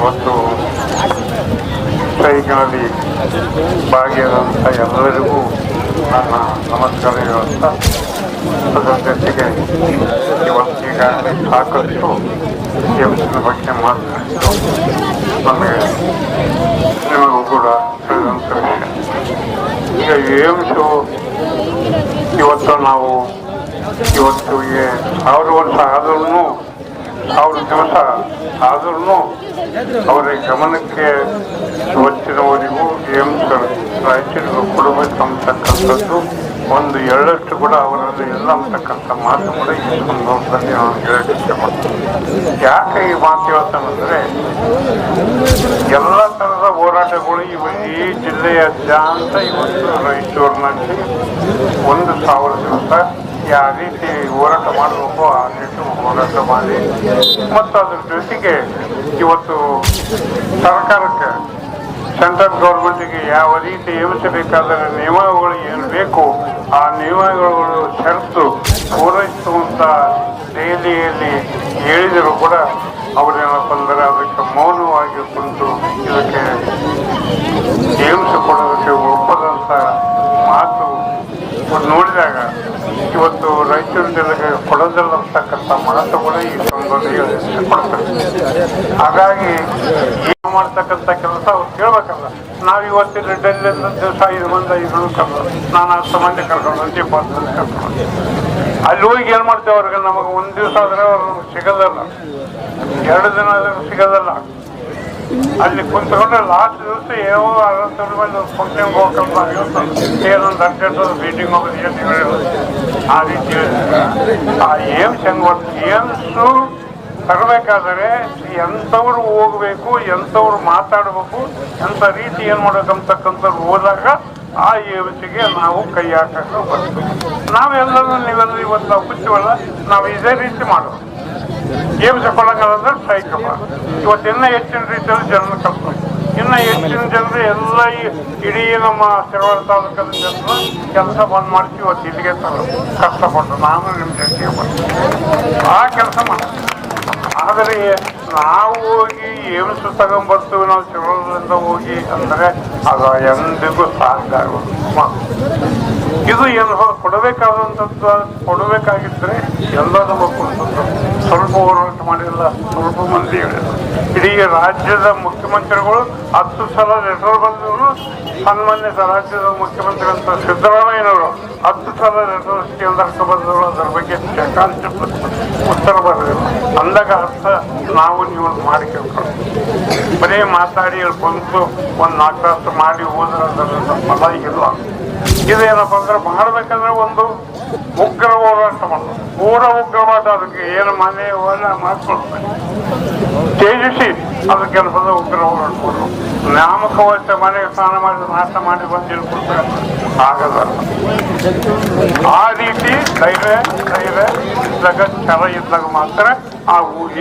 ಇವತ್ತು ಸ್ಟ್ರೈಕ್ನಲ್ಲಿ ಭಾಗಿಯಾದಂಥ ಎಲ್ಲರಿಗೂ ನನ್ನ ನಮಸ್ಕಾರ ಹೇಳುತ್ತಾ ಅದರ ಜೊತೆಗೆ ಇವತ್ತು ಈಗಾಗಲೇ ಸಾಕಷ್ಟು ಏಮ್ಸ್ನ ಬಗ್ಗೆ ಮಾತನಾಡಿದ್ದು ನಮಗೆ ನಿಮಗೂ ಕೂಡ ತಿಳಿದಂಥ ವಿಷಯ. ಈಗ ಏಮ್ಸು ಇವತ್ತು ನಾವು ಇವತ್ತು ಸಾವಿರ ವರ್ಷ ಆದ್ರೂ ಸಾವಿರ ದಿವಸ. ಆದ್ರೂ ಅವರ ಗಮನಕ್ಕೆ ಇವತ್ತಿನವರೆಗೂ ಏಮ್ಸ್ ರಾಯಚೂರಿಗೂ ಕೊಡಬೇಕು ಅಂತಕ್ಕಂಥದ್ದು ಒಂದು ಎರಡಷ್ಟು ಕೂಡ ಅವರಲ್ಲಿ ಇಲ್ಲ ಅಂತಕ್ಕಂಥ ಮಾತು ಕೂಡ ಈ ಸಂದರ್ಭದಲ್ಲಿ ನಾನು ಹೇಳಕ್ಕೆ ಇಷ್ಟಪಡ್ತೀನಿ ಯಾಕೆ ಈ ಮಾತು ಹೇಳ್ತಾನಂದ್ರೆ, ಎಲ್ಲ ಥರದ ಹೋರಾಟಗಳು ಇವ. ಈ ಜಿಲ್ಲೆಯಾದ್ಯಂತ ಇವತ್ತು ರಾಯಚೂರಿನಲ್ಲಿ ಒಂದು ಸಾವಿರ ದಿವಸ ಯಾವ ರೀತಿ ಹೋರಾಟ ಮಾಡಬೇಕು ಆ ರೀತಿ ಹೋರಾಟ ಮಾಡಿ ಮತ್ತು ಅದ್ರ ಜೊತೆಗೆ ಇವತ್ತು ಸರ್ಕಾರಕ್ಕೆ ಸೆಂಟ್ರಲ್ ಗೌರ್ಮೆಂಟಿಗೆ ಯಾವ ರೀತಿ ಏಮಿಸಬೇಕಾದ ನಿಯಮಗಳು ಏನು ಬೇಕು, ಆ ನಿಯಮಗಳು ಶರತ್ತು ಪೂರೈಸುವಂಥ ದೆಹಲಿಯಲ್ಲಿ ಹೇಳಿದರೂ ಕೂಡ ಅವರೇನಪ್ಪ ಅಂದರೆ ಅದಕ್ಕೆ ಮೌನವಾಗಿ ಕುಂತು ಇದಕ್ಕೆ ಏಮ್ಸ್ ಅಂತಕ್ಕಂಥ ಮನಸ್ಸುಗಳು ಕೂಡ ಈ ಸಂದರ್ಭದಲ್ಲಿ ಇಷ್ಟಪಡ್ತಾರೆ ಹಾಗಾಗಿ ಏನು ಮಾಡ್ತಕ್ಕಂಥ ಕೆಲಸ ಅವ್ರು ಕೇಳ್ಬೇಕಲ್ಲ. ನಾವು ಇವತ್ತಿನ ಡೆಲ್ಲಿಂದ ದಿವಸ ಇದು ಬಂದ ಇದು ಕಲ್ಲ ನಾನು ಹತ್ತು ಮಂದಿ ಕರ್ಕೊಂಡು ಹೋಗಿ ಮಂದಿ ಕರ್ಕೊಂಡು. ಅಲ್ಲಿ ಹೋಗಿ ಏನು ಮಾಡ್ತೇವೆ ಅವ್ರಿಗೆ? ನಮಗೆ ಒಂದು ದಿವಸ ಆದರೆ ಅವ್ರು ಸಿಗೋದಲ್ಲ ಎರಡು ದಿನ ಆದರೂ ಸಿಗೋದಲ್ಲ ಅಲ್ಲಿ ಕುಂತ್ಕೊಂಡ್ರೆ ಲಾಸ್ಟ್ ದಿವಸ ಏನೋ ಅರವತ್ತು ರೂಪಾಯಿ ಹೋಗ್ಕೊಂಡು ಏನೊಂದು ಮೀಟಿಂಗ್ ಹೋಗೋದು ಏನು. ಆ ರೀತಿ ಆ ಏಮ್ಸ್ ಹೆಂಗ್ ಏಮ್ಸು ತರಬೇಕಾದರೆ ಎಂಥವ್ರು ಹೋಗ್ಬೇಕು, ಎಂಥವ್ರು ಮಾತಾಡಬೇಕು, ಎಂಥ ರೀತಿ ಏನು ಮಾಡಬೇಕಂತಕ್ಕಂಥವ್ರು ಹೋದಾಗ ಆ ಏಮ್ಸಿಗೆ ನಾವು ಕೈ ಹಾಕಕ್ಕೆ ಬರ್ತೀವಿ. ನಾವೆಲ್ಲರೂ ನೀವೆಲ್ಲ ಇವತ್ತು ನಾವು ನಾವು ಇದೇ ರೀತಿ ಮಾಡೋದು. ಏಮ್ಸ್ ಕೊಡಂಗಂದ್ರೆ ಸ್ಟ್ರೈಕ್ ಇವತ್ತು ಇನ್ನ ಹೆಚ್ಚಿನ ರೀತಿಯಲ್ಲಿ ಜನರು ಕರ್ಕೊಂಡು ಇನ್ನ ಹೆಚ್ಚಿನ ಜನರು ಎಲ್ಲ ಇಡೀ ನಮ್ಮ ಶಿರವಾಡ ತಾಲೂಕದ ಜನರು ಕೆಲಸ ಬಂದ್ ಮಾಡಿಸಿ ಇವತ್ತು ಇಲ್ಲಿಗೆ ತರೋ ಕಷ್ಟಪಟ್ಟು ನಾನು ನಿಮ್ಮ ಜೊತೆಗೆ ಬರ್ತೀನಿ ಆ ಕೆಲಸ ಮಾಡ್ತೀನಿ ಆದರೆ ನಾವು ಹೋಗಿ ಏಮ್ಸ್ ತಗೊಂಡ್ಬರ್ತೀವಿ ನಾವು ಶಿರವಾಡದಿಂದ ಹೋಗಿ ಅಂದರೆ ಅದು ಎಂದಿಗೂ ಸಾಕಾಗೋದು ಇದು ಏನು ಕೊಡಬೇಕಾದಂಥದ್ದು ಕೊಡಬೇಕಾಗಿದ್ರೆ ಎಲ್ಲರೂ ಕೊಡ್ತದ್ದು ಸ್ವಲ್ಪ ಹೋರಾಟ ಮಾಡಿಲ್ಲ, ಸ್ವಲ್ಪ ಮಂದಿ ಇಡೀ ರಾಜ್ಯದ ಮುಖ್ಯಮಂತ್ರಿಗಳು ಹತ್ತು ಸಲ ಲೆಟರ್ ಬಂದ್ರು ಸನ್ಮಾನ್ಯ ರಾಜ್ಯದ ಮುಖ್ಯಮಂತ್ರಿ ಅಂತ ಸಿದ್ದರಾಮಯ್ಯನವರು ಹತ್ತು ಸಲ ಲೆಟರ್ ಕೇಂದ್ರಕ್ಕೆ ಬಂದರು ಅದರ ಬಗ್ಗೆ ಚಕಾಂತ ಉತ್ತರ ಬರಲಿಲ್ಲ ಅಂದಾಗ ಅರ್ಥ ನಾವು ನೀವು ಮಾಡಿ ಬರೀ ಮಾತಾಡಿ ಬಂತು ಒಂದು ನಾಲ್ಕು ಮಾಡಿ ಹೋದ್ರೆ ಅದರ ಫಲ ಇಲ್ಲ. ಇದೇನಪ್ಪ ಅಂದ್ರೆ ಮಾಡಬೇಕಂದ್ರೆ ಒಂದು ಉಗ್ರ ಹೋರಾಟ ಮಾಡೋದು ಪೂರ ಉಗ್ರವಾದ ಅದಕ್ಕೆ ಏನು ಮನೆ, ಹೊಲ ಮಾಡ್ಕೊಳ್ಬೇಕು. ತೇಜಿಸಿ ಅದಕ್ಕೆ ಕೆಲಸದ ಉಗ್ರ ಹೋರಾಟ ಮಾಡೋದು ನಾಮಕವಚ ಮನೆಗೆ ಸ್ನಾನ ಮಾಡಿ, ನಾಶ ಮಾಡಿ ಬಂದು ಆಗದ ಆ ರೀತಿ ಧೈರ್ಯ ಧೈರ್ಯ ಇದ್ದಾಗ ಚರ ಇದ್ದಾಗ ಮಾತ್ರ ಆ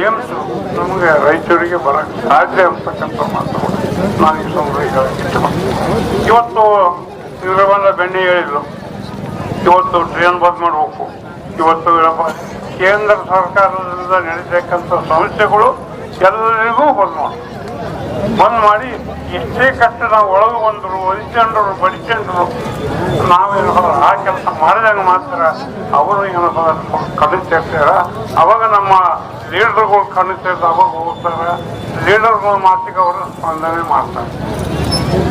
ಏಮ್ಸ್ ನಮಗೆ ರೈತರಿಗೆ ಬರಕ್ಕೆ ಸಾಧ್ಯ ಅಂತಕ್ಕಂಥ ಮಾತು ನಾನು ಈ ಇವತ್ತು ಇವರು ಬಂದ ಬೆಣ್ಣೆ ಹೇಳಿದ್ರು. ಇವತ್ತು ಟ್ರೈನ್ ಬಂದ್ ಮಾಡಬೇಕು. ಇವತ್ತು ಕೇಂದ್ರ ಸರ್ಕಾರದಿಂದ ನಡೀತಕ್ಕಂಥ ಸಮಸ್ಯೆಗಳು ಎಲ್ಲರಿಗೂ ಬಂದ್ ಮಾಡಿ. ಬಂದ್ ಮಾಡಿ ಎಷ್ಟೇ ಕಷ್ಟ ನಾವು ಒಳಗೆ ಬಂದರು ಒಲಿಸ್ಕೊಂಡ್ರು ಬಡಿಸ್ಕೊಂಡ್ರು ನಾವೇನು ಆ ಕೆಲಸ ಮಾಡಿದಾಗ ಮಾತ್ರ ಅವರು ಏನಪ್ಪ ಕಣ್ಣು ಸೇರ್ತಾರ ಅವಾಗ ನಮ್ಮ ಲೀಡರ್ಗಳು ಕಣ್ಣು ಸೇರ್ದು ಅವಾಗ ಹೋಗ್ತಾರೆ. ಲೀಡರ್ಗಳ ಮಾತಿಗೆ ಅವರು ಸ್ಪಂದನೆ ಮಾಡ್ತಾರೆ.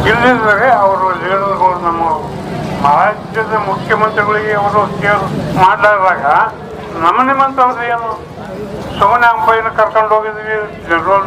ಇಲ್ಲಿದ್ರೆ ಅವರು ಲೀಡರ್ಗಳು ನಮ್ಮ ರಾಜ್ಯದ ಮುಖ್ಯಮಂತ್ರಿಗಳಿಗೆ ಅವರು ಕೇರ್ ಮಾಡಲಾರ್ದಾಗ ನಮ್ಮ ನಿಮ್ಮಂಥವ್ರು ಏನು ಸುಮ್ಮನೆ ಅಂಪೈನ ಕರ್ಕೊಂಡು ಹೋಗಿದ್ವಿ ಜನರಲ್